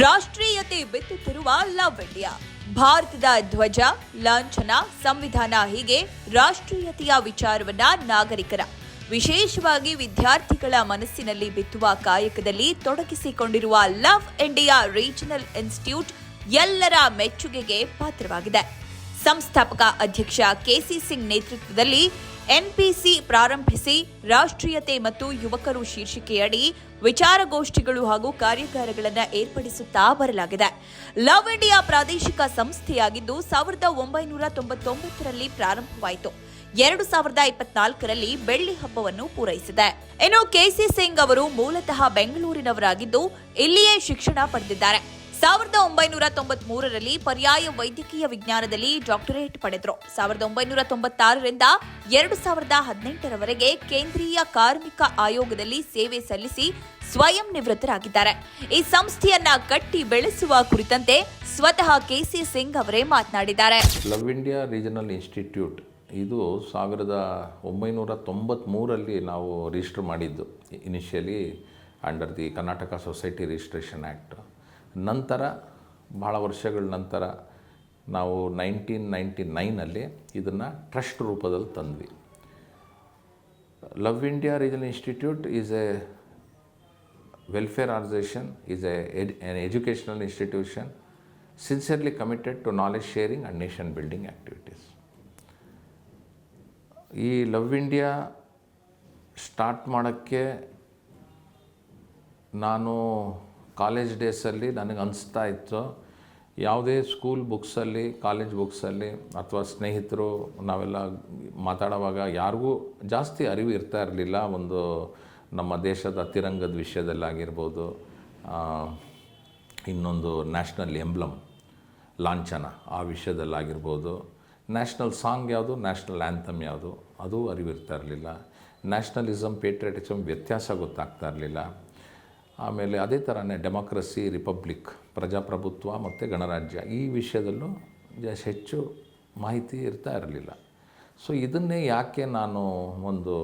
ರಾಷ್ಟ್ರೀಯತೆ ಬಿತ್ತುತ್ತಿರುವ love India ಭಾರತದ ಧ್ವಜ, ಲಾಂಛನ, ಸಂವಿಧಾನ ಹೀಗೆ ರಾಷ್ಟ್ರೀಯತೆಯ ವಿಚಾರವನ್ನ ನಾಗರಿಕರ, ವಿಶೇಷವಾಗಿ ವಿದ್ಯಾರ್ಥಿಗಳ ಮನಸ್ಸಿನಲ್ಲಿ ಬಿತ್ತುವ ಕಾಯಕದಲ್ಲಿ ತೊಡಗಿಸಿಕೊಂಡಿರುವ ಲವ್ ಇಂಡಿಯಾ ರೀಜನಲ್ ಇನ್ಸ್ಟಿಟ್ಯೂಟ್ ಎಲ್ಲರ ಮೆಚ್ಚುಗೆಗೆ ಪಾತ್ರವಾಗಿದೆ. ಸಂಸ್ಥಾಪಕ ಅಧ್ಯಕ್ಷ ಕೆಸಿ ಸಿಂಗ್ ನೇತೃತ್ವದಲ್ಲಿ ಎನ್ಪಿಸಿ ಪ್ರಾರಂಭಿಸಿ ರಾಷ್ಟ್ರೀಯತೆ ಮತ್ತು ಯುವಕರು ಶೀರ್ಷಿಕೆಯಡಿ ವಿಚಾರಗೋಷ್ಠಿಗಳು ಹಾಗೂ ಕಾರ್ಯಾಗಾರಗಳನ್ನು ಏರ್ಪಡಿಸುತ್ತಾ ಬರಲಾಗಿದೆ. ಲವ್ ಇಂಡಿಯಾ ಪ್ರಾದೇಶಿಕ ಸಂಸ್ಥೆಯಾಗಿದ್ದು ಸಾವಿರದ ಒಂಬೈನೂರ ತೊಂಬತ್ತೊಂಬತ್ತರಲ್ಲಿ ಪ್ರಾರಂಭವಾಯಿತು. ಎರಡು ಸಾವಿರದ ಇಪ್ಪತ್ನಾಲ್ಕರಲ್ಲಿ ಬೆಳ್ಳಿ ಹಬ್ಬವನ್ನು ಪೂರೈಸಿದೆ. ಇನ್ನು ಕೆಸಿ ಸಿಂಗ್ ಅವರು ಮೂಲತಃ ಬೆಂಗಳೂರಿನವರಾಗಿದ್ದು ಇಲ್ಲಿಯೇ ಶಿಕ್ಷಣ ಪಡೆದಿದ್ದಾರೆ. ಸಾವಿರದ ಒಂಬೈನೂರ ತೊಂಬತ್ ಮೂರರಲ್ಲಿ ಪರ್ಯಾಯ ವೈದ್ಯಕೀಯ ವಿಜ್ಞಾನದಲ್ಲಿ ಡಾಕ್ಟರೇಟ್ ಪಡೆದರು. ಸಾವಿರದ ಒಂಬೈನೂರ ತೊಂಬತ್ತಾರರಿಂದ ಎರಡು ಸಾವಿರದ ಹದಿನೆಂಟರವರೆಗೆ ಕೇಂದ್ರೀಯ ಕಾರ್ಮಿಕ ಆಯೋಗದಲ್ಲಿ ಸೇವೆ ಸಲ್ಲಿಸಿ ಸ್ವಯಂ ನಿವೃತ್ತರಾಗಿದ್ದಾರೆ. ಈ ಸಂಸ್ಥೆಯನ್ನ ಕಟ್ಟಿ ಬೆಳೆಸುವ ಕುರಿತಂತೆ ಸ್ವತಃ ಕೆಸಿ ಸಿಂಗ್ ಅವರೇ ಮಾತನಾಡಿದ್ದಾರೆ. ಲವ್ ಇಂಡಿಯಾ ರೀಜನಲ್ ಇನ್ಸ್ಟಿಟ್ಯೂಟ್ ಇದು ಸಾವಿರದ ಒಂಬೈನೂರ ತೊಂಬತ್ತ್ಮೂರಲ್ಲಿ ನಾವು ರಿಜಿಸ್ಟರ್ ಮಾಡಿದ್ದು. Initially under the Karnataka society registration act ನಂತರ, ಬಹಳ ವರ್ಷಗಳ ನಂತರ ನಾವು ನೈನ್ಟೀನ್ ನೈಂಟಿ ನೈನಲ್ಲಿ ಇದನ್ನು ಟ್ರಸ್ಟ್ ರೂಪದಲ್ಲಿ ತಂದ್ವಿ. Love India region institute is a welfare organisation, is a educational institution, sincerely committed to knowledge sharing and nation building activities ಈ love India start ಮಾಡೋಕ್ಕೆ ನಾನು ಕಾಲೇಜ್ ಡೇಸಲ್ಲಿ ನನಗೆ ಅನಿಸ್ತಾ ಇತ್ತು. ಯಾವುದೇ ಸ್ಕೂಲ್ ಬುಕ್ಸಲ್ಲಿ, ಕಾಲೇಜ್ ಬುಕ್ಸಲ್ಲಿ ಅಥವಾ ಸ್ನೇಹಿತರು ನಾವೆಲ್ಲ ಮಾತಾಡುವಾಗ ಯಾರಿಗೂ ಜಾಸ್ತಿ ಅರಿವು ಇರ್ತಾ ಇರಲಿಲ್ಲ. ಒಂದು ನಮ್ಮ ದೇಶದ ತಿರಂಗದ ವಿಷಯದಲ್ಲಾಗಿರ್ಬೋದು ಇನ್ನೊಂದು ನ್ಯಾಷನಲ್ ಎಂಬ್ಲಮ್ ಲಾಂಛನ ಆ ವಿಷಯದಲ್ಲಾಗಿರ್ಬೋದು. ನ್ಯಾಷನಲ್ ಸಾಂಗ್ ಯಾವುದು, ನ್ಯಾಷನಲ್ ಆ್ಯಂಥಮ್ ಯಾವುದು, ಅದು ಅರಿವಿರ್ತಾ ಇರಲಿಲ್ಲ. ನ್ಯಾಷನಲಿಸಮ್ ಪೇಟ್ರಿಯಟಿಸಮ್ ವ್ಯತ್ಯಾಸ ಗೊತ್ತಾಗ್ತಾ ಇರಲಿಲ್ಲ. ಆಮೇಲೆ ಅದೇ ಥರನೇ ಡೆಮೋಕ್ರಸಿ, ರಿಪಬ್ಲಿಕ್, ಪ್ರಜಾಪ್ರಭುತ್ವ ಮತ್ತು ಗಣರಾಜ್ಯ ಈ ವಿಷಯದಲ್ಲೂ ಜಾಸ್ತಿ ಹೆಚ್ಚು ಮಾಹಿತಿ ಇರ್ತಾ ಇರಲಿಲ್ಲ. ಸೊ ಇದನ್ನೇ ಯಾಕೆ ನಾನು ಒಂದು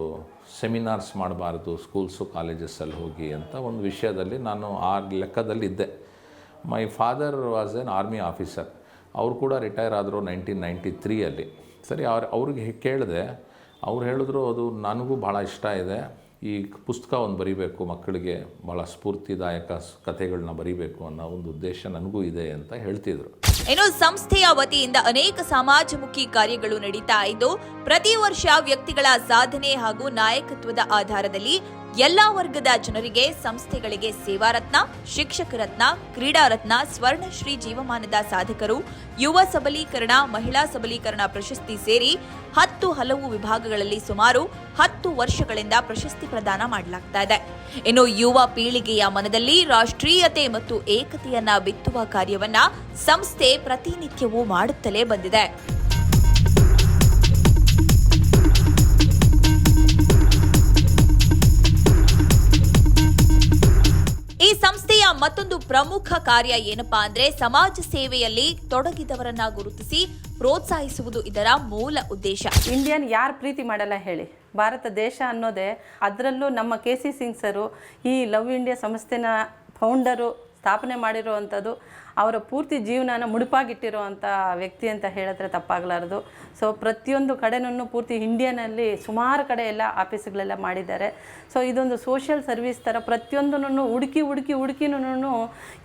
ಸೆಮಿನಾರ್ಸ್ ಮಾಡಬಾರ್ದು ಸ್ಕೂಲ್ಸು ಕಾಲೇಜಸ್ಸಲ್ಲಿ ಹೋಗಿ ಅಂತ ಒಂದು ವಿಷಯದಲ್ಲಿ ನಾನು ಆ ಲೆಕ್ಕದಲ್ಲಿದ್ದೆ. My father was an army officer ಅವರು ಕೂಡ ರಿಟೈರ್ ಆದರು ನೈನ್ಟೀನ್ ನೈಂಟಿ ತ್ರೀಯಲ್ಲಿ ಸರಿ, ಅವ್ರು, ಅವ್ರಿಗೆ ಕೇಳಿದೆ, ಅವ್ರು ಹೇಳಿದ್ರು, ಅದು ನನಗೂ ಭಾಳ ಇಷ್ಟ ಇದೆ. ಈ ಪುಸ್ತಕ ಒಂದು ಬರಿಬೇಕು, ಮಕ್ಕಳಿಗೆ ಭಾಳ ಸ್ಫೂರ್ತಿದಾಯಕ ಕಥೆಗಳನ್ನ ಬರಿಬೇಕು ಅನ್ನೋ ಒಂದು ಉದ್ದೇಶ ನನಗೂ ಇದೆ ಅಂತ ಹೇಳ್ತಿದ್ರು. ಇನ್ನು ಸಂಸ್ಥೆಯ ವತಿಯಿಂದ ಅನೇಕ ಸಮಾಜಮುಖಿ ಕಾರ್ಯಗಳು ನಡೀತಾ ಇದ್ದು, ಪ್ರತಿ ವರ್ಷ ವ್ಯಕ್ತಿಗಳ ಸಾಧನೆ ಹಾಗೂ ನಾಯಕತ್ವದ ಆಧಾರದಲ್ಲಿ ಎಲ್ಲಾ ವರ್ಗದ ಜನರಿಗೆ, ಸಂಸ್ಥೆಗಳಿಗೆ ಸೇವಾರತ್ನ ಶಿಕ್ಷಕ ರತ್ನ, ಕ್ರೀಡಾ ಸ್ವರ್ಣಶ್ರೀ ಜೀವಮಾನದ ಸಾಧಕರು, ಯುವ ಸಬಲೀಕರಣ, ಮಹಿಳಾ ಸಬಲೀಕರಣ ಪ್ರಶಸ್ತಿ ಸೇರಿ ಹತ್ತು ಹಲವು ವಿಭಾಗಗಳಲ್ಲಿ ಸುಮಾರು ಹತ್ತು ವರ್ಷಗಳಿಂದ ಪ್ರಶಸ್ತಿ ಪ್ರದಾನ ಮಾಡಲಾಗ್ತಾ ಇದೆ. ಇನ್ನು ಯುವ ಪೀಳಿಗೆಯ ಮನದಲ್ಲಿ ರಾಷ್ಟ್ರೀಯತೆ ಮತ್ತು ಏಕತೆಯನ್ನ ಬಿತ್ತುವ ಕಾರ್ಯವನ್ನ ಸಂಸ್ಥೆ ಪ್ರತಿನಿತ್ಯವೂ ಮಾಡುತ್ತಲೇ ಬಂದಿದೆ. ಮತ್ತೊಂದು ಪ್ರಮುಖ ಕಾರ್ಯ ಏನಪ್ಪಾ ಅಂದ್ರೆ ಸಮಾಜ ಸೇವೆಯಲ್ಲಿ ತೊಡಗಿದವರನ್ನ ಗುರುತಿಸಿ ಪ್ರೋತ್ಸಾಹಿಸುವುದು ಇದರ ಮೂಲ ಉದ್ದೇಶ. ಇಂಡಿಯನ್ ಯಾರು ಪ್ರೀತಿ ಮಾಡಲ್ಲ ಹೇಳಿ. ಭಾರತ ದೇಶ ಅನ್ನೋದೇ ಅದರಲ್ಲೂ ನಮ್ಮ ಕೆ ಸಿ ಸಿಂಗ್ ಸರು ಈ ಲವ್ ಇಂಡಿಯಾ ಸಂಸ್ಥೆನ ಫೌಂಡರು ಸ್ಥಾಪನೆ ಮಾಡಿರುವಂಥದ್ದು ಅವರ ಪೂರ್ತಿ ಜೀವನನ ಮುಡುಪಾಗಿಟ್ಟಿರುವಂಥ ವ್ಯಕ್ತಿ ಅಂತ ಹೇಳಿದ್ರೆ ತಪ್ಪಾಗಲಾರದು. ಸೊ ಪ್ರತಿಯೊಂದು ಕಡೆನೂ ಪೂರ್ತಿ ಇಂಡಿಯಾನಲ್ಲಿ ಸುಮಾರು ಕಡೆ ಎಲ್ಲ ಆಫೀಸ್ಗಳೆಲ್ಲ ಮಾಡಿದ್ದಾರೆ. ಸೊ ಇದೊಂದು ಸೋಷಿಯಲ್ ಸರ್ವಿಸ್ ಥರ ಪ್ರತಿಯೊಂದನ್ನು ಹುಡುಕಿ ಹುಡುಕಿ ಹುಡುಕಿನೂ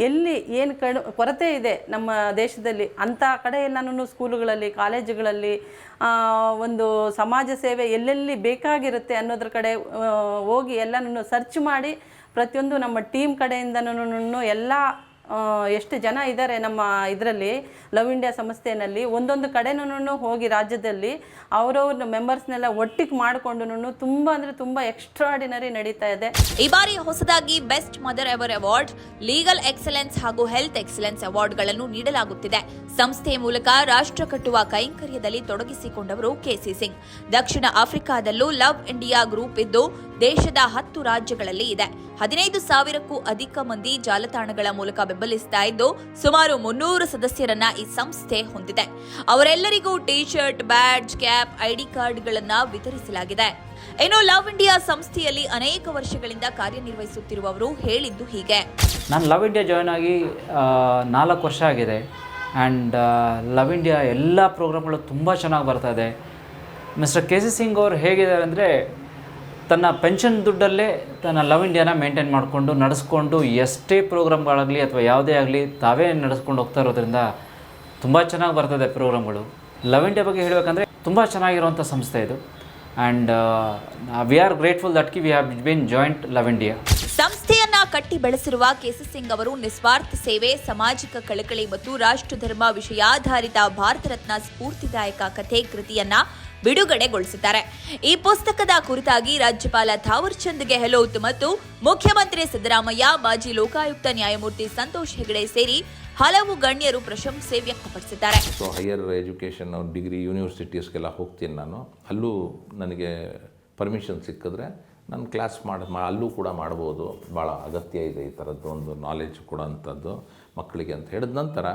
ಎಲ್ಲಿ ಏನು ಕಡು ಕೊರತೆ ಇದೆ ನಮ್ಮ ದೇಶದಲ್ಲಿ, ಅಂಥ ಕಡೆ ಎಲ್ಲನೂ ಸ್ಕೂಲುಗಳಲ್ಲಿ ಕಾಲೇಜುಗಳಲ್ಲಿ ಒಂದು ಸಮಾಜ ಸೇವೆ ಎಲ್ಲೆಲ್ಲಿ ಬೇಕಾಗಿರುತ್ತೆ ಅನ್ನೋದ್ರ ಕಡೆ ಹೋಗಿ ಎಲ್ಲನೂ ಸರ್ಚ್ ಮಾಡಿ ಪ್ರತಿಯೊಂದು ನಮ್ಮ ಟೀಮ್ ಕಡೆಯಿಂದನೂ ಎಲ್ಲ ಎಷ್ಟು ಜನ ಇದ್ದಾರೆ ನಮ್ಮ ಇದರಲ್ಲಿ ಲವ್ ಇಂಡಿಯಾ ಸಂಸ್ಥೆಯಲ್ಲಿ, ಒಂದೊಂದು ಕಡೆನೂ ಹೋಗಿ ರಾಜ್ಯದಲ್ಲಿ ಅವರವ್ರ ಮೆಂಬರ್ಸ್ನೆಲ್ಲ ಒಟ್ಟಿಗೆ ಮಾಡಿಕೊಂಡು ತುಂಬ ಅಂದರೆ ತುಂಬ ಎಕ್ಸ್ಟ್ರಾಡಿನರಿ ನಡೀತಾ ಇದೆ. ಈ ಬಾರಿ ಹೊಸದಾಗಿ best mother ever award legal excellence ಹಾಗೂ ಹೆಲ್ತ್ ಎಕ್ಸಲೆನ್ಸ್ ಅವಾರ್ಡ್ಗಳನ್ನು ನೀಡಲಾಗುತ್ತಿದೆ. ಸಂಸ್ಥೆಯ ಮೂಲಕ ರಾಷ್ಟ್ರ ಕಟ್ಟುವ ಕೈಂಕರ್ಯದಲ್ಲಿ ತೊಡಗಿಸಿಕೊಂಡವರು ಕೆಸಿ ಸಿಂಗ್ ದಕ್ಷಿಣ ಆಫ್ರಿಕಾದಲ್ಲೂ ಲವ್ ಇಂಡಿಯಾ ಗ್ರೂಪ್ ಇದ್ದು ದೇಶದ ಹತ್ತು ರಾಜ್ಯಗಳಲ್ಲಿ ಇದೆ. ಹದಿನೈದು ಸಾವಿರಕ್ಕೂ ಅಧಿಕ ಮಂದಿ ಜಾಲತಾಣಗಳ ಮೂಲಕ ಬೆಂಬಲಿಸ್ತಾ ಇದ್ದು ಸುಮಾರು ಮುನ್ನೂರು ಸದಸ್ಯರನ್ನ ಈ ಸಂಸ್ಥೆ ಹೊಂದಿದೆ. ಅವರೆಲ್ಲರಿಗೂ T shirt badge, cap, ID ಕಾರ್ಡ್ಗಳನ್ನ ವಿತರಿಸಲಾಗಿದೆ. ಇನ್ನು ಲವ್ ಇಂಡಿಯಾ ಸಂಸ್ಥೆಯಲ್ಲಿ ಅನೇಕ ವರ್ಷಗಳಿಂದ ಕಾರ್ಯನಿರ್ವಹಿಸುತ್ತಿರುವವರು ಹೇಳಿದ್ದು ಹೀಗೆ. ನಾನು ಲವ್ ಇಂಡಿಯಾ ಜಾಯ್ನ್ ಆಗಿ ನಾಲ್ಕು ವರ್ಷ ಆಗಿದೆ. ಆ್ಯಂಡ್ ಲವ್ ಇಂಡಿಯಾ ಎಲ್ಲ ಪ್ರೋಗ್ರಾಮ್ಗಳು ತುಂಬ ಚೆನ್ನಾಗಿ ಬರ್ತಾ ಇದೆ. ಮಿಸ್ಟರ್ ಕೆ ಸಿ ಸಿಂಗ್ ಅವರು ಹೇಗಿದ್ದಾರೆ ಅಂದರೆ ತನ್ನ ಪೆನ್ಷನ್ ದುಡ್ಡಲ್ಲೇ ತನ್ನ ಲವ್ ಇಂಡಿಯಾನ ಮೇಂಟೈನ್ ಮಾಡಿಕೊಂಡು, ನಡೆಸ್ಕೊಂಡು, ಎಷ್ಟೇ ಪ್ರೋಗ್ರಾಮ್ಗಳಾಗಲಿ ಅಥವಾ ಯಾವುದೇ ಆಗಲಿ ತಾವೇ ನಡೆಸ್ಕೊಂಡು ಹೋಗ್ತಾ ಇರೋದ್ರಿಂದ ತುಂಬ ಚೆನ್ನಾಗಿ ಬರ್ತದೆ ಪ್ರೋಗ್ರಾಮ್ಗಳು. ಲವ್ ಇಂಡಿಯಾ ಬಗ್ಗೆ ಹೇಳಬೇಕಂದ್ರೆ ತುಂಬ ಚೆನ್ನಾಗಿರುವಂಥ ಸಂಸ್ಥೆ ಇದು. And we are grateful that Ki we have been joined love India ಸಂಸ್ಥೆಯನ್ನ ಕಟ್ಟಿ ಬೆಳೆಸಿರುವ ಕೆಸಿ ಸಿಂಗ್ ಅವರು ನಿಸ್ವಾರ್ಥ ಸೇವೆ, ಸಾಮಾಜಿಕ ಕಳಕಳಿ ಮತ್ತು ರಾಷ್ಟ್ರ ಧರ್ಮ ವಿಷಯಾಧಾರಿತ ಭಾರತ ರತ್ನ ಸ್ಫೂರ್ತಿದಾಯಕ ಕಥೆ ಕೃತಿಯನ್ನ ಬಿಡುಗಡೆಗೊಳಿಸಿದ್ದಾರೆ. ಈ ಪುಸ್ತಕದ ಕುರಿತಾಗಿ ರಾಜ್ಯಪಾಲ ಥಾವರ್ ಚಂದ್ ಗೆಹ್ಲೋತ್ ಮತ್ತು ಮುಖ್ಯಮಂತ್ರಿ ಸಿದ್ದರಾಮಯ್ಯ, ಮಾಜಿ ಲೋಕಾಯುಕ್ತ ನ್ಯಾಯಮೂರ್ತಿ ಸಂತೋಷ್ ಹೆಗಡೆ ಸೇರಿ ಹಲವು ಗಣ್ಯರು ಪ್ರಶಂಸೆ ವ್ಯಕ್ತಪಡಿಸಿದ್ದಾರೆ. ಸೊ ಹೈಯರ್ ಎಜುಕೇಷನ್ ಡಿಗ್ರಿ ಯೂನಿವರ್ಸಿಟೀಸ್ಗೆಲ್ಲ ಹೋಗ್ತೀನಿ ನಾನು. ಅಲ್ಲೂ ನನಗೆ ಪರ್ಮಿಷನ್ ಸಿಕ್ಕಿದ್ರೆ ನಾನು ಕ್ಲಾಸ್ ಮಾಡಿ ಅಲ್ಲೂ ಕೂಡ ಮಾಡ್ಬೋದು. ಭಾಳ ಅಗತ್ಯ ಇದೆ ಈ ಥರದ್ದು ಒಂದು ನಾಲೆಜ್ ಕೊಡೋಂಥದ್ದು ಮಕ್ಕಳಿಗೆ ಅಂತ ಹೇಳಿದ ನಂತರ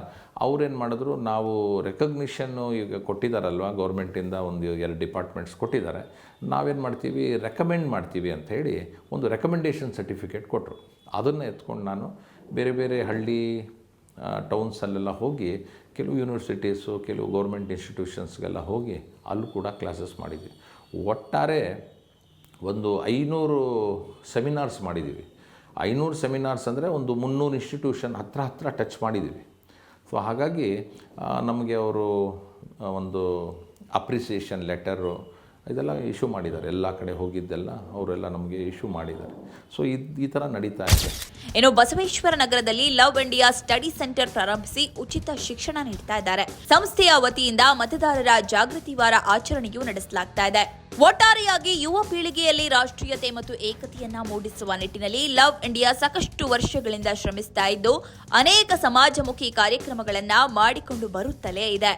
ಅವ್ರೇನು ಮಾಡಿದ್ರು, ನಾವು ರೆಕಗ್ನಿಷನ್ನು ಈಗ ಕೊಟ್ಟಿದ್ದಾರಲ್ವ ಗೌರ್ಮೆಂಟಿಂದ ಒಂದು ಎರಡು ಡಿಪಾರ್ಟ್ಮೆಂಟ್ಸ್ ಕೊಟ್ಟಿದ್ದಾರೆ. ನಾವೇನು ಮಾಡ್ತೀವಿ ರೆಕಮೆಂಡ್ ಮಾಡ್ತೀವಿ ಅಂತ ಹೇಳಿ ಒಂದು ರೆಕಮೆಂಡೇಷನ್ ಸರ್ಟಿಫಿಕೇಟ್ ಕೊಟ್ಟರು ಅದನ್ನು ಎತ್ಕೊಂಡು ನಾನು ಬೇರೆ ಬೇರೆ ಹಳ್ಳಿ ಟೌನ್ಸಲ್ಲೆಲ್ಲ ಹೋಗಿ ಕೆಲವು ಯೂನಿವರ್ಸಿಟೀಸು ಕೆಲವು ಗೌರ್ಮೆಂಟ್ ಇನ್ಸ್ಟಿಟ್ಯೂಷನ್ಸ್ಗೆಲ್ಲ ಹೋಗಿ ಅಲ್ಲೂ ಕೂಡ ಕ್ಲಾಸಸ್ ಮಾಡಿದ್ವಿ. ಒಟ್ಟಾರೆ ಒಂದು ಐನೂರು ಸೆಮಿನಾರ್ಸ್ ಮಾಡಿದ್ದೀವಿ. ಐನೂರು ಸೆಮಿನಾರ್ಸ್ ಅಂದರೆ ಒಂದು ಮುನ್ನೂರು ಇನ್ಸ್ಟಿಟ್ಯೂಷನ್ ಹತ್ರ ಹತ್ರ ಟಚ್ ಮಾಡಿದ್ದೀವಿ. ಸೊ ಹಾಗಾಗಿ ನಮಗೆ ಅವರು ಒಂದು ಅಪ್ರಿಸಿಯೇಷನ್ ಲೆಟರು ಇದೆಲ್ಲ ಇಶ್ಯೂ ಮಾಡಿದ್ದಾರೆ. ಎಲ್ಲ ಕಡೆ ಹೋಗಿದ್ದೆಲ್ಲ ಅವರೆಲ್ಲ ನಮಗೆ ಇಶ್ಯೂ ಮಾಡಿದ್ದಾರೆ. ಸೊ ಇದು ಈ ಥರ ನಡೀತಾ ಇದೆ. ಇನ್ನು ಬಸವೇಶ್ವರ ನಗರದಲ್ಲಿ ಲವ್ ಇಂಡಿಯಾ ಸ್ಟಡಿ ಸೆಂಟರ್ ಪ್ರಾರಂಭಿಸಿ ಉಚಿತ ಶಿಕ್ಷಣ ನೀಡ್ತಾ ಇದ್ದಾರೆ. ಸಂಸ್ಥೆಯ ವತಿಯಿಂದ ಮತದಾರರ ಜಾಗೃತಿ ವಾರ ಆಚರಣೆಯೂ ನಡೆಸಲಾಗ್ತಾ ಇದೆ. ಒಟ್ಟಾರೆಯಾಗಿ ಯುವ ಪೀಳಿಗೆಯಲ್ಲಿ ರಾಷ್ಟ್ರೀಯತೆ ಮತ್ತು ಏಕತೆಯನ್ನ ಮೂಡಿಸುವ ನಿಟ್ಟಿನಲ್ಲಿ ಲವ್ ಇಂಡಿಯಾ ಸಾಕಷ್ಟು ವರ್ಷಗಳಿಂದ ಶ್ರಮಿಸ್ತಾ ಇದ್ದು, ಅನೇಕ ಸಮಾಜಮುಖಿ ಕಾರ್ಯಕ್ರಮಗಳನ್ನ ಮಾಡಿಕೊಂಡು ಬರುತ್ತಲೇ ಇದೆ.